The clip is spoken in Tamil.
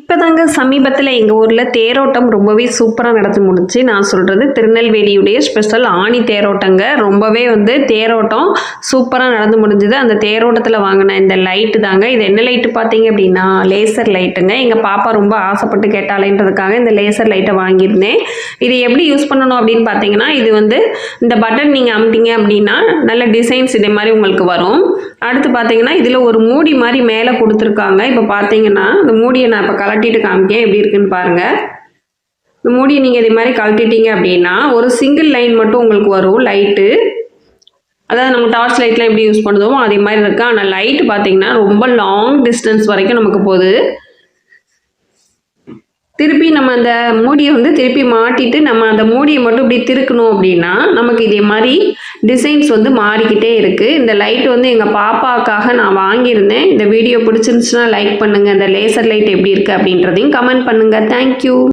இப்போ தாங்க சமீபத்தில் எங்கள் ஊரில் தேரோட்டம் ரொம்பவே சூப்பராக நடத்தி முடிச்சு நான் சொல்கிறது திருநெல்வேலியுடைய ஸ்பெஷல் ஆணி தேரோட்டங்க. ரொம்பவே வந்து தேரோட்டம் சூப்பராக நடந்து முடிஞ்சுது. அந்த தேரோட்டத்தில் வாங்கின இந்த லைட்டு தாங்க. இது என்ன லைட்டு பார்த்தீங்க அப்படின்னா லேசர் லைட்டுங்க எங்கள் பாப்பா ரொம்ப ஆசைப்பட்டு கேட்டாலேன்றதுக்காக இந்த லேசர் லைட்டை வாங்கியிருந்தேன். இது எப்படி யூஸ் பண்ணணும் அப்படின்னு பார்த்தீங்கன்னா இது வந்து இந்த பட்டன் நீங்கள் அமுட்டிங்க அப்படின்னா நல்ல டிசைன்ஸ் இதே மாதிரி உங்களுக்கு வரும். அடுத்து பார்த்தீங்கன்னா இதில் ஒரு மூடி மாதிரி மேலே கொடுத்துருக்காங்க. இப்போ பார்த்தீங்கன்னா இந்த மூடியை நான் இப்போ கலட்டிட்டு காமிக்கேன். எப்படி இருக்குன்னு பாருங்கள் இந்த மூடியை நீங்கள் இதே மாதிரி கழட்டிட்டீங்க அப்படின்னா ஒரு சிங்கிள் லைன் மட்டும் உங்களுக்கு வரும் லைட்டு அதாவது நம்ம டார்ச் லைட்லாம் எப்படி யூஸ் பண்ணுதோ அதே மாதிரி இருக்குது ஆனால் லைட்டு பார்த்தீங்கன்னா ரொம்ப லாங் டிஸ்டன்ஸ் வரைக்கும் நமக்கு போகுது. திருப்பி நம்ம அந்த மூடியை வந்து திருப்பி மாட்டிட்டு நம்ம அந்த மூடியை மட்டும் இப்படி திருக்கணும் அப்படின்னா நமக்கு இதே மாதிரி டிசைன்ஸ் வந்து மாறிக்கிட்டே இருக்குது இந்த லைட் வந்து எங்கள் பாப்பாக்காக நான் வாங்கியிருந்தேன். இந்த வீடியோ பிடிச்சிருந்துச்சுன்னா லைக் பண்ணுங்கள் இந்த லேசர் லைட் எப்படி இருக்குது அப்படின்றதையும் கமெண்ட் பண்ணுங்கள் தேங்க்யூ